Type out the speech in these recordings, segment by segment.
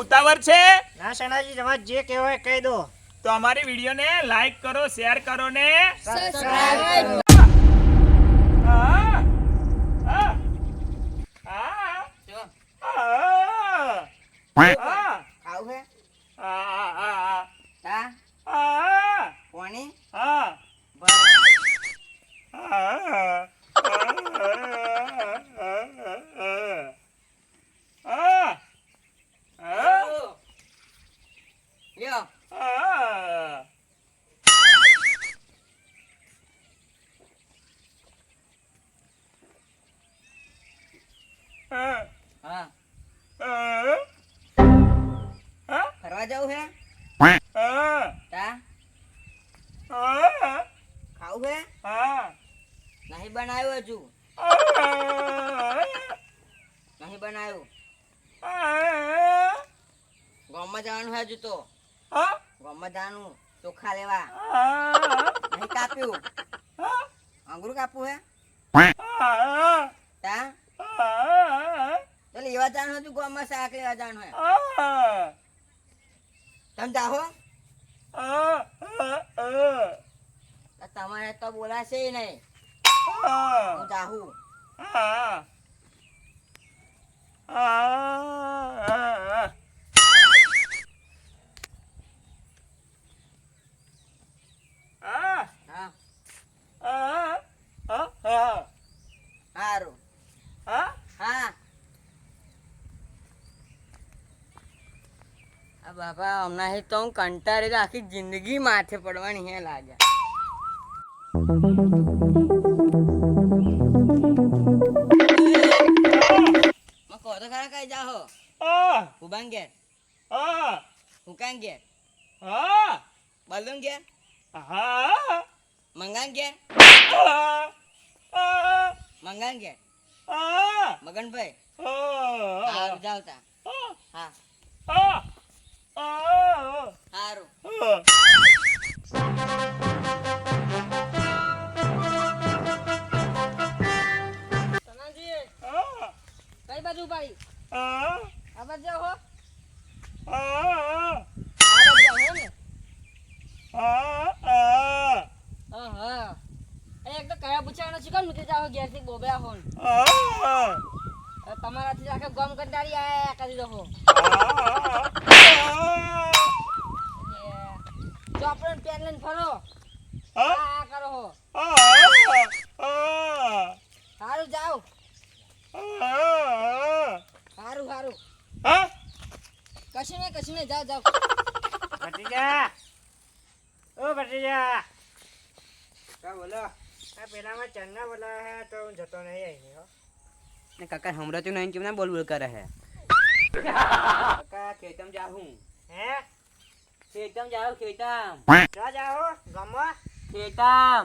ઉતાવળ છે ના સણાજી તમારે જે કહેવાય કહી દો તો અમારી વિડીયોને લાઈક કરો શેર કરો ને સબસ્ક્રાઇબ હા હા હા હા હા આવું હે હા હા તા હા કોણી હા બરાબર હા હા લ્યો હા હા હા હા હા ફરવા જવું હે? હા. તા? હા. ખાવું હે? હા. નહીં બનાવ્યું હજુ. નહીં બનાવ્યું. ગામમાં જવાનું હજુ તો. ગામમાં જવાનું. ચોખા લેવા. નહીં કાપ્યું. અંગુર કાપવું હે? તા? તો લેવા જવાનું હતું ગામમાં શાક લેવા જવાનું હે. તમે જાહો તમારે તો બોલાશે નહીં. હું. જાહું હા સારું હા આ બાપા હમણાં તો હું કંટાળી આખી જિંદગી માથે પડવાની હે લાગે. કહો તો ખરા કઈ જાહો? ઉબાંગ ગેર હુકાંગ ઘેર? બલદુન ઘેર? મંગાન ગેર મંગાન ઘેર? મગનભાઈ? જાવતા. જાવ હા. પૂછાવાનો છે કેમ નીકળી જાઓ ઘેરથી બોબ્યા હોન તમારાથી આખે ગમ કંટાળી આયા કરી દો જો આપણે પેન લઈને ફરો. આ આ કરો હો. સારું જાઓ. હારું સારું કશું નહીં કશું નહીં જાઓ જાઓ. ભટીજા ઓ ભટીજા કા બોલો. પેલામાં ચંદા બોલાવે હે તો હું જતો નહીં અહીં હો. ને કાકા હમણાં તો નહીં કેમ બોલ બોલ કરે હે. કાકા ખેતમ જાહું. હે? ખેતમ જાહું ખેતમ. જા જાહો? ગમવા ખેતમ.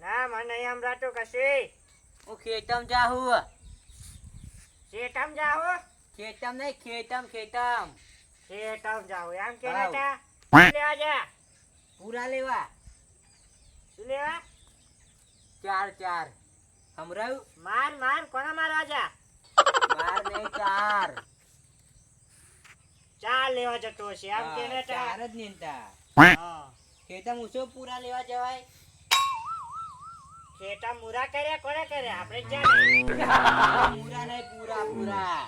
ના મને નહીં સંભળાતું કશી. હું ખેતમ જાહું. ખેતમ જાઓ ખેતમ નહીં ખેતમ ખેતમ. ખેતમ જાઓ એમ કે તા લેવા જા પૂરા લેવા. લેવા ચાર ચાર. સમરાયું માર માર. કોના માર જા માર નહીં ચાર. ચાર લેવા જતો છે આમ કે ને ચાર જ નીંદતા હા. ખેતમ ઉસો પૂરા લેવા જવાય? ખેતા મુરા કર્યા કોને કર્યા? આપણે જ્યાં નહીં પૂરા નહીં પૂરા પૂરા.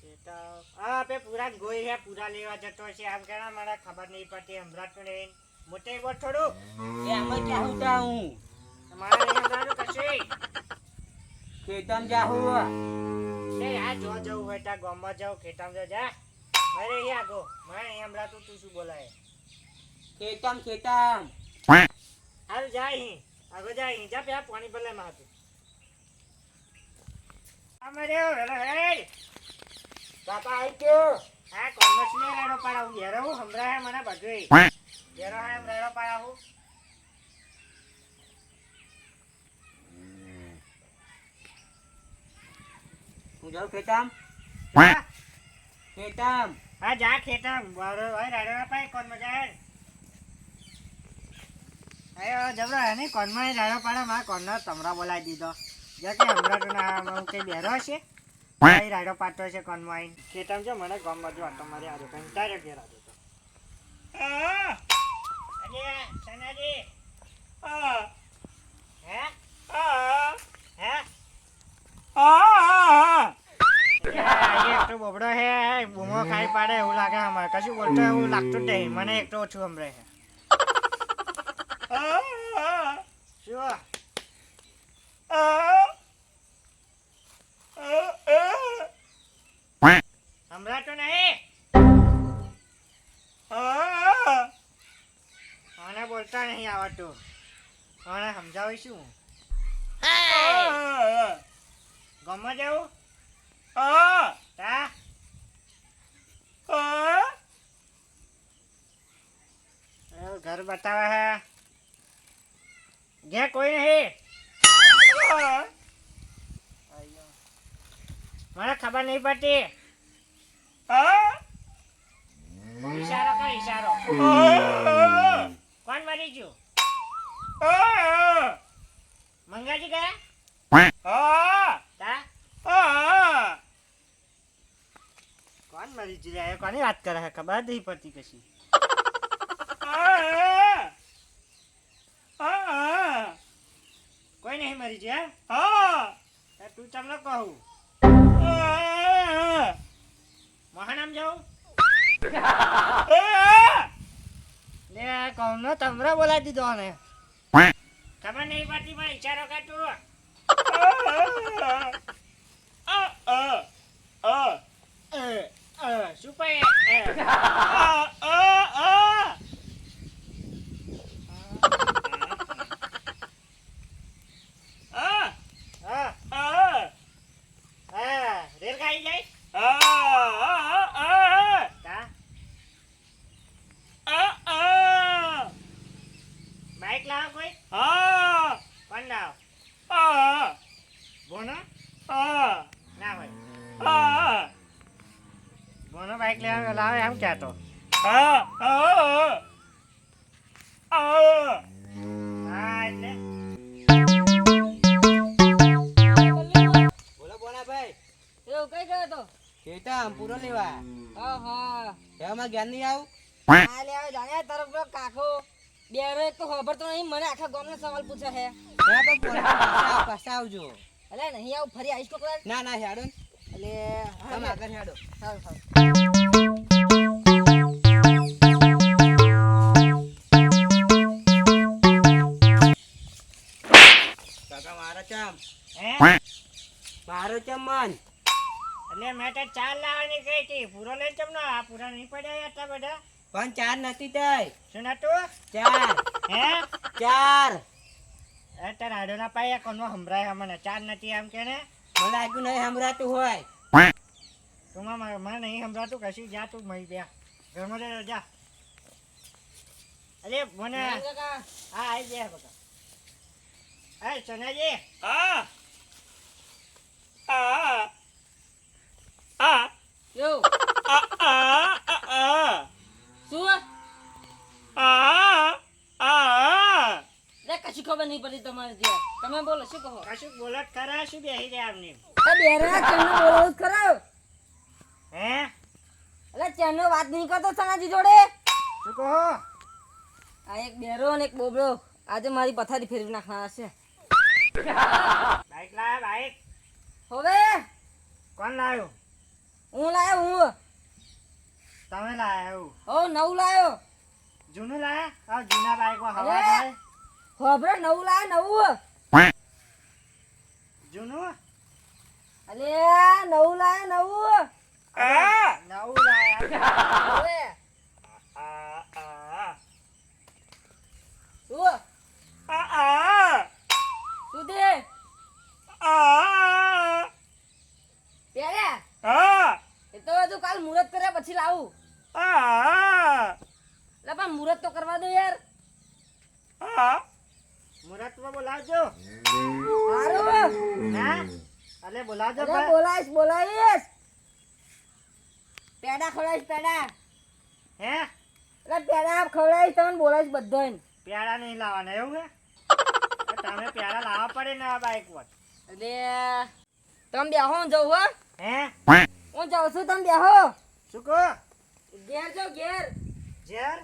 શેઠમ હા આપે પૂરા ગોઈ હે પૂરા લેવા જતો હશે. આમ કેના મને ખબર નહીં પડતી સંભળાતું નહીં. મોટે બોલ થોડું. એ આમાં જાહું તા હું મારે નહીં સંભળાતું કશી? ખેતમ જાહુ એ આ જો જવું હોય તા ગામમાં જાઉં ખેતરમાં જાઉં જા. મારે અહીંયા ગો મારે અહીં સંભળાતું તું શું બોલાય? ખેતમ ખેતમ. હાલ જાય અહીં. આગો જાય અહીં. જા પેલા પાણી ભલે માથું અમારે હેલો હે. બાપા આવી ગયો. હા કોમર્સ ને રેડો પાડાવું. ઘેરો હું સંભળાય મને બધું ઘેરો હે એમ રેડો પાડાવું. હું જાઉં ખેતમ? હા. હા જા ખેતામ. બરો ભાઈ રેડો પાય કોણ મજા હે. અયો જબરો હે કોનમાં રાડો પાડે. મારા કોનનો તમરા બોલાવી દીધો. જો કે હમણાં તો ના હું કઈ બેરો છે ભાઈ રાયડો પાડતો છે કોનમાં આવીને ખેતરમાં મને ગામ બાજુ આટો મારી આજે કંટાળ્યો ઘેર આજે તો. અરે સનાજી આ હે. આ હે. આ એક તો બોબડો હે બૂમો ખાઈ પાડે એવું લાગે અમારે. કશું બોલતો એવું લાગતું જ નહીં. મને એક તો ઓછું સંભળે છે. શું? મને નહીં આવડતું. મને સમજાવીશું. ગમે જવું તા? ઘર બતાવે હે. જ્યાં કોઈ નહીં. મને ખબર નહીં પડતી. ઈશારો કઈ ઈશારો. કોણ મરી ગયું? મંગાજી ગયા? તા? કોણ મરી ગયું? લે? કોની વાત કરે છે? ખબર નહીં પડતી કશી. કોઈ નહીં મરી ગયા હે? તો તમને કહું. મહાનામ જાઉં? કહું ને તમને બોલાવી દીધો ને ખબર નહીં પડતી પણ ઈશારો કર તું અ, અ, શું પણ અ, હા હા રેલગાડી જાય તા બાઈક લાવો કોઈ કોણ લાવો બોનો ના હોય બાઈક લેવા એમ કહેતો હા એટલે. બોલો બોલા ભાઈ એવું કઈ ગયો તો? કેતા પૂરો લેવા. હા હા. એમાં જ્ઞાન નહીં આવું? આ લે આવે જાણે તરફ પેલો કાકો. બેરો એક તો ખબર તો નહીં મને આખા ગામનો સવાલ પૂછે છે. હે પાછા પાછા આવજો. એટલે નહીં આવું ફરી આવીશ કોક ના ના હેડો ને. એટલે તમે આગળ હેડો. સારું સારું. મારો ચમ? હે? મારો ચમ મન? એટલે મેં તો ચાર લાવવાની કહી હતી. પૂરો લઈને ચમનો આ પૂરા નહીં પડ્યા એટલા બધા. પણ ચાર નથી થઈ શું ચાર. હે? ચાર. એ તાર આડો ના પાયા કોનો સંભળાય મને. ચાર નથી એમ કે ને? મને લાગ્યું નહીં સંભળાતું હોય. તું મારે મને નહીં સંભળાતું કશું જા તું મળી ગયા ઘરમાં જઈ જા. અરે મને આ કાકા. હા આવી ગયા બધા હા ચનાજી કેવું નહીં પડી તમારે ત્યાં તમે બોલો શું કહો? કશું બોલત ખરા શું બેસી જાય આમની બેરા ચેનનો બોલો ખરા. હે? અલા ચેનનો વાત નહીં કરતો સનાજી જોડે? શું કહો? આ એક બેરો અને એક બોબડો. આજે મારી પથારી ફેરવી નાખવાના છે. બાઈક લાયા બાઈક? હવે? કોણ લાવ્યું હું લાયો હું? તમે લાયા એવું? હો નવું લાયો. જૂનું લાયા? આ જૂના બાઈકો હવા અરે! હોભરે નવું લાયો નવું. જૂનું? અલે નવું લાયો નવું. નવું લાયા. આ આ. શું શું દે આ એ તો બધું કાલ મુહૂર્ત કર્યા પછી લાવું. આ એટલે પણ મુહૂર્ત તો કરવા દો યાર. આ મુહૂર્તમાં બોલાવજો. સારું હા. અલે બોલાવજો ભાઈ. બોલાવીશ બોલાવીશ. પેડા ખવડાવીશ પેડા. હે? એટલે પેડા ખવડાવીશ તમને બોલાવીશ બધાને. પ્યારા નહીં લાવવાના એવું હે? તમે પેડા લાવવા પડે ને બાઈક પર. એટલે તમે બેહો હું જવું હો. હે? હું જાઉં છું તમે બેહો. શું કહો? ઘેર જાઓ ઘેર. ઘેર?